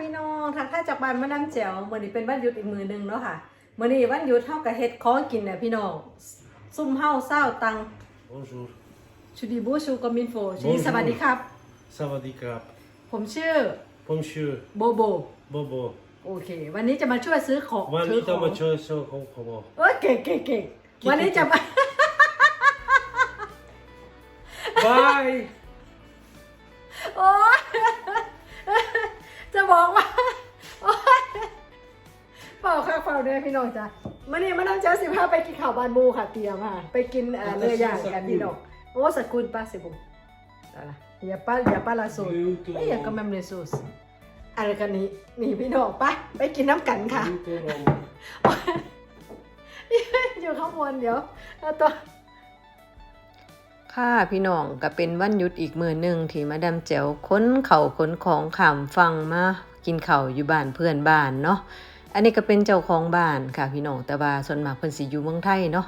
พี่น้องทางท่าจากบ้านมาน้ำแจ๋วมื้อนี้เป็นวันหยุดอีกมื้อหนึงเนาะค่ะมื้อนี้วันหยุดเฮาก็เฮ็ดของกินน่ะพี่น้องซุ่มเฮาเศร้าตัง Bonjour. ชูดีบูชูกอมินโฟชูดี Bonjour สวัสดีครับ Savadi krap. ผมชื่อ Bonjour. โบโบ Bobo. โอเค วันนี้จะมาช่วยซื้อของวันซื้อนี้ขต้อองงมาช่วยซื้อของผมเออเก่งเก่งเก่งวันนี้จะมาบ จะบอกว่าโอ๊ยเปล่าค่ะเปล่าเนี่ยพี่น้องจ้ะมื่อนี้มานั่งเจ้าสิบห้าไปกินข้าวบานบูค่ะเตรียมค่ะ ไปกินเอ่อเนื้อย่างกันพี่น้องโอ้สกุลป้าสิบุอะไรอย่าป้าอย่าป้าลาสูสไม่อยากก็แมมเลสูสอะไรกันนี้นี่พี่น้องไปไปกินน้ำกันค่ะ อยู่ข้างบนเดี๋ยวเอาตัว ค่ะพี่น้องก็เป็นวันหยุดอีกมือหนึ่งที่มาดามแจ๋วค้นเข่าค้นของขามฟังมากินเข่าอยู่บ้านเพื่อนบ้านเนาะอันนี้ก็เป็นเจ้าของบ้านค่ะพี่น้องแต่ว่าส่วนมากเพิ่นสิอยู่เมืองไทยเนาะ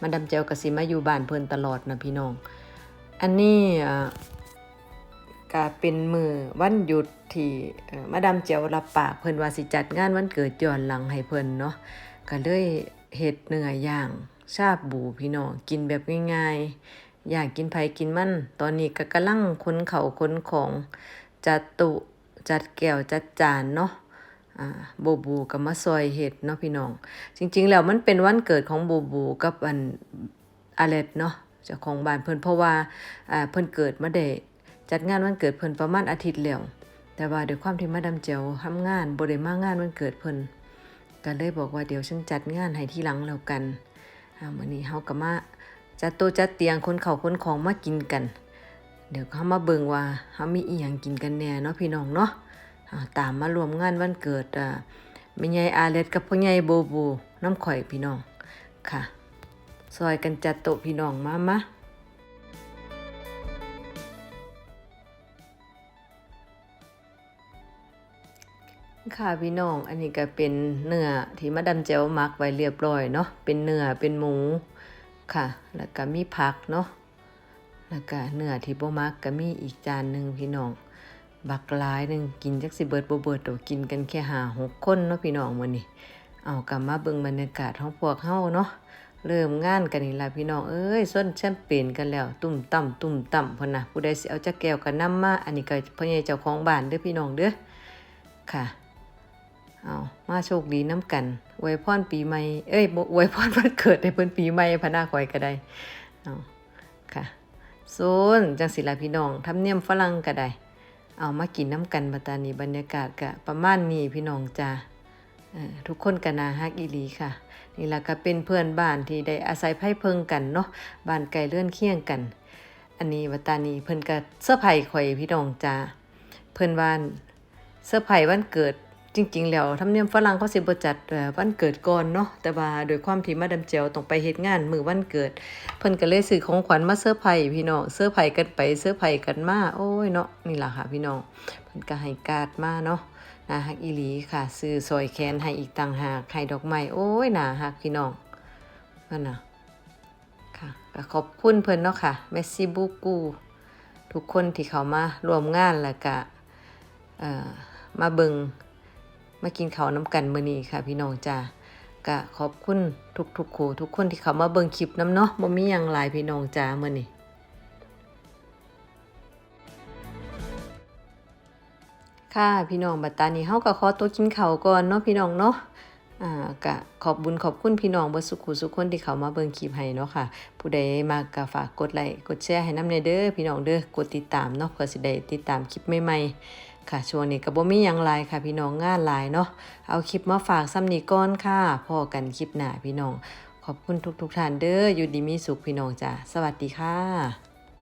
มาดามแจ๋วก็สิมาอยู่บ้านเพิ่นตลอดนะพี่น้อง อันนี้ก็เป็นมือวันหยุดที่มาดามแจ๋วรับปากเพิ่นว่าสิจัดงานวันเกิดย้อนหลังให้เพิ่นเนาะก็เลยเฮ็ดเนื้อย่างชาบบูพี่น้องกินแบบง่ายๆ อยากกินไผกินมัน ตอนนี้ก็กำลังค้นเขาค้นของจัดตุจัดแก้วจัดจานเนาะโบบูกับมาซอยเห็ดเนาะพี่น้อง จริง ๆ แล้วมันเป็นวันเกิดของโบบูกับอันอาเลตเนาะเจ้าของบ้านเพิ่นเพราะว่าเพิ่นเกิดมาได้จัดงานวันเกิดเพิ่นประมาณอาทิตย์แล้วแต่ว่าด้วยความที่มาดามเจียวทำงานบ่ได้มางานวันเกิดเพิ่นก็เลยบอกว่าเดี๋ยวฉันจัดงานให้ที่หลังแล้วกันอ่ามื้อนี้เฮาก็มา จัดโต๊ะจัดเตียงคนเขาคนของมากินกัน เดี๋ยวเขามาเบิ่งว่าเฮามีอีหยังกินกันแน่เนาะพี่น้องเนาะตามมารวมงานวันเกิดอ่าแม่ใหญ่อาเล็ดกับพ่อใหญ่โบโบน้ำข่อยพี่น้องค่ะ ซอยกันจัดโต๊ะพี่น้องมามาค่ะพี่น้อง อันนี้ก็เป็นเนื้อที่มาดามเจลมักไว้เรียบร้อยเนาะ เป็นเนื้อ เป็นหมู ค่ะ แล้วก็มีผักเนาะ แล้วก็เนื้อที่บ่มักก็มีอีกจานหนึ่งพี่น้อง บักลายหนึ่งกินจักสิเบิดบ่เบิดดอกกินกันแค่หาหกคนเนาะพี่น้องมื้อนี้ เอากลับมาเบิ่งบรรยากาศของพวกเฮาเนาะ เริ่มงานกันนี่ล่ะพี่น้อง เอ้ยส้นแชมเปญกันแล้ว ตุ่มต่ำตุ่มต่ำพุ่นน่ะผู้ใดสิเอาจักแก้วก็นำมา อันนี้ก็พ่อใหญ่เจ้าของบ้านเด้อพี่น้องเด้อ ค่ะ เอามาโชคดีน้ำกันอวยพรปีใหม่ เอ้ยอวยพรวันเกิดให้เพิ่นปีใหม่พะนาคอยก็ได้เอาค่ะโซนจังสิล่ะพี่น้องทำเนียมฝรั่งก็ได้ เอามากินน้ำกันบัตานีบรรยากาศก็ประมาณนี้พี่น้องจ้าทุกคนก็น่าฮักอีลีค่ะ นี่ละก็เป็นเพื่อนบ้านที่ได้อาศัยไพ่เพิงกันเนาะบ้านไกลเลื่อนเคียงกัน อันนี้วัตานีเพิ่นก็เสื้อร์ไผ่ข่อยพี่น้องจ้าเพิ่อนว่าเสื้อร์ไผ่วันเกิด จริง ๆ แล้วธรรมเนียมฝรั่งเขาสิบ่จัดวันเกิดก่อนเนาะแต่ว่าโดยความที่มาดามเจียวต้องไปเฮ็ดงานมื้อวันเกิด เพิ่นก็เลยซื้อของขวัญมาเสื้อร์ไผ่พี่น้องเสื้อร์ไผ่กันไปเสื้อร์ไผ่กันมาโอ้ยเนาะนี่ล่ะค่ะพี่น้องเพิ่นก็ให้การ์ดมาเนาะน่าฮักอีหลีค่ะซื้อซอยแขนให้อีกต่างหากให้ดอกไม้โอ้ยน่าฮักพี่น้องนั่นน่ะค่ะก็ขอบคุณเพิ่นเนาะค่ะเมสซี่บูกูทุกคนที่เขามารวมงานแล้วก็เอ่อมาเบิง มากินข้าวน้ำกันมื้อนี้ค่ะ พี่น้องจ้าก็ขอบคุณทุกๆคู่ทุกคนที่เขามาเบิ่งคลิปน้ำเนาะบ่มีหยังหลายพี่น้องจ้ามื้อนี้ค่ะพี่น้องบัดตานี้เฮาก็ขอตัวกินข้าวก่อนเนาะพี่น้องเนาะอ่าก็ขอบบุญขอบคุณพี่น้องเบิดสุขุสุขคนที่เขามาเบิ่งคลิปให้เนาะค่ะ ผู้ใดมากก็ฝากกดไลค์กดแชร์ให้นำแน่เด้อพี่น้องเด้อกดติดตามเนาะเพื่อสิได้ติดตามคลิปใหม่ๆ ค่ะช่วงนี้ก็บ่มีหยังหลายค่ะ พี่น้องงานหลายเนาะเอาคลิปมาฝากซ้ำนี้ก่อนค่ะพอกันคลิปหน้าพี่น้อง ขอบคุณทุกๆท่านเด้ออยู่ดีมีสุขพี่น้องจ้ะสวัสดีค่ะ